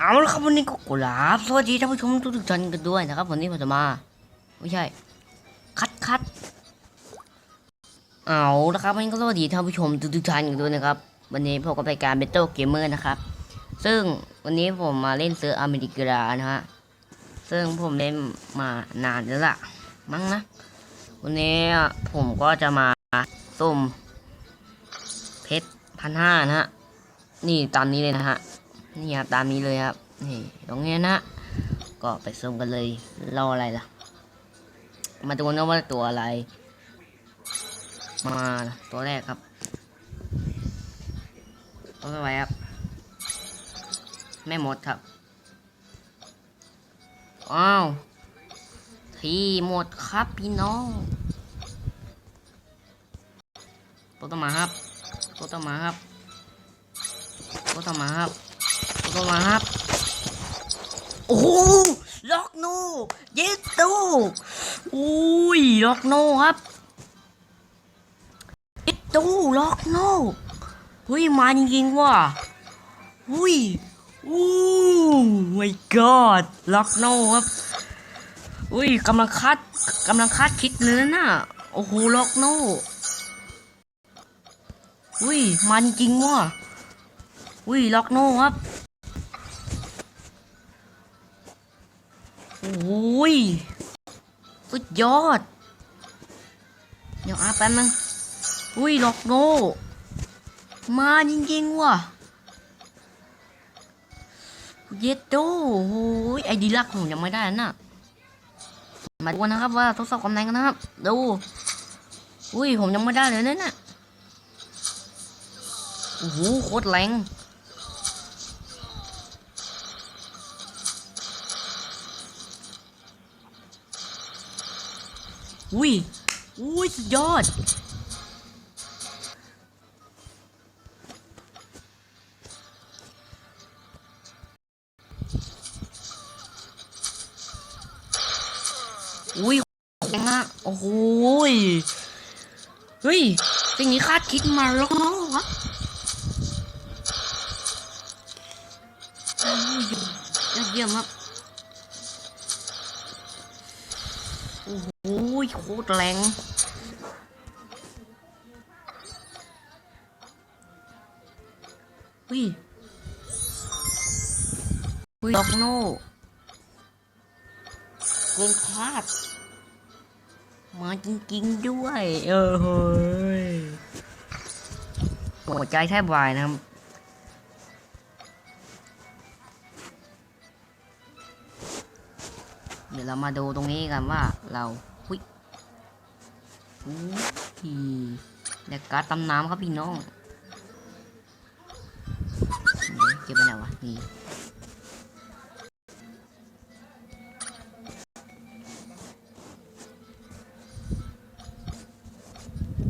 เอาละครับวันนี้ก็กราบสวัสดีท่านผู้ชมทุกท่านกันด้วยนะครับวันนี้ผมจะมา ไม่ใช่ คัดคัดเอาละครับวันนี้ก็สวัสดีท่านผู้ชมทุกท่านกันด้วยนะครับ วันนี้ผมก็ไปการเบตโต้เกมเมอร์นะครับ ซึ่งวันนี้ผมมาเล่นเซิร์อเมริกานะฮะซึ่งผมเล่นมานานแล้วล่ะ มั้งนะ วันนี้ผมก็จะมาส้มเพชรพันห้านะฮะนี่ตามนี้เลยนะฮะ นี่ครับตามนี้เลยครับนี่ตรงนี้นะ ก็ไปส้มกันเลยรออะไรล่ะ มาดูนะว่าตัวอะไร มาตัวแรกครับตัวต่อไปครับ แม่มดครับอ้าวที่หมดครับพี่น้องตัวต่อมาครับตัวต่อมาครับตัวต่อมาครับ ตัวต่อมาครับโอ้โหล็อกโนเยสโตอุ้ยล็อกโนครับเยสโตล็อกโนหุ้ยมาจริงๆว่ะหุ้ยอู้ my god ล็อกโนครับอุ้ยกำลังคัดกำลังคัดคิดเลยนะน่ะโอ้โหล็อกโนอุ้ยมาจริงๆว่ะอุ้ยล็อกโนครับ อ้ยสุดยอด เดี๋ยวอาแป๊บนึงอุ้ยล็อกโนมาจริงๆว่ะเย็ดโดโอ้ยไอดีลักผมยังไม่ได้น่ะ มาดูนะครับว่าทดสอบความแรงกันนะครับ ดู อุ้ยผมยังไม่ได้เลยนะเนี่ยโอ้โหโคตรแรง อุ้ยอุ้ยสุดยอด อุ้ยมากโอ้โหเฮ้ยสิ่งนี้คาดคิดมาแล้วเนาะยอดเยี่ยมครับ อ้โหโคตรแรงเฮ้ยเฮ้ยล็อกโน่เกินคาดมาจริงๆด้วย เออเฮ้ยหัวใจแทบวายนะครับเดี๋ยวเรามาดูตรงนี้กันว่าเรา หุยอุ้ยและการตำน้ำครับพี่น้องเก็บไปไหนวะนี่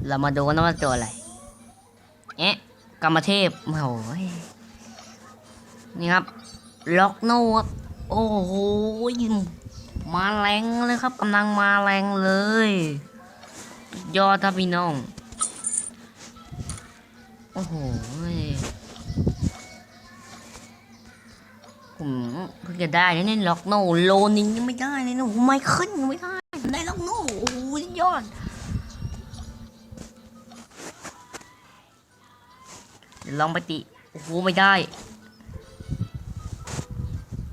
เรามาดูกันว่าตัวอะไร เอ๊ะกรรมเทพโอ้โหยนี่ครับ ล็อกโนครับ โอ้โห มาแรงเลยครับกำลังมาแรงเลย ยอดครับพี่น้อง โอ้โห ผมเพิ่งจะได้เนี่ยล็อกโนโลนึงยังไม่ได้เลยนะไม่ขึ้นยังไม่ได้ได้ล็อกโนโอ้โหยอดเดี๋ยวลองไปติ โอ้โห ไม่ได้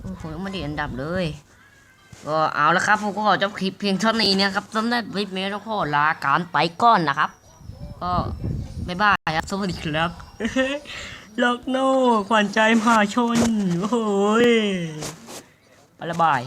โอ้โหไม่ได้อันดับเลย ก็เอาละครับผมก็ขอจบคลิปเพียงเท่านี้นะครับสำหรับคลิปนี้ต้วก็ลาการไปก่อนนะครับ ก็บ๊ายบายครับ สวัสดีครับล็อกโน่ขวัญใจมหาชน โอ้โหยไปละบาย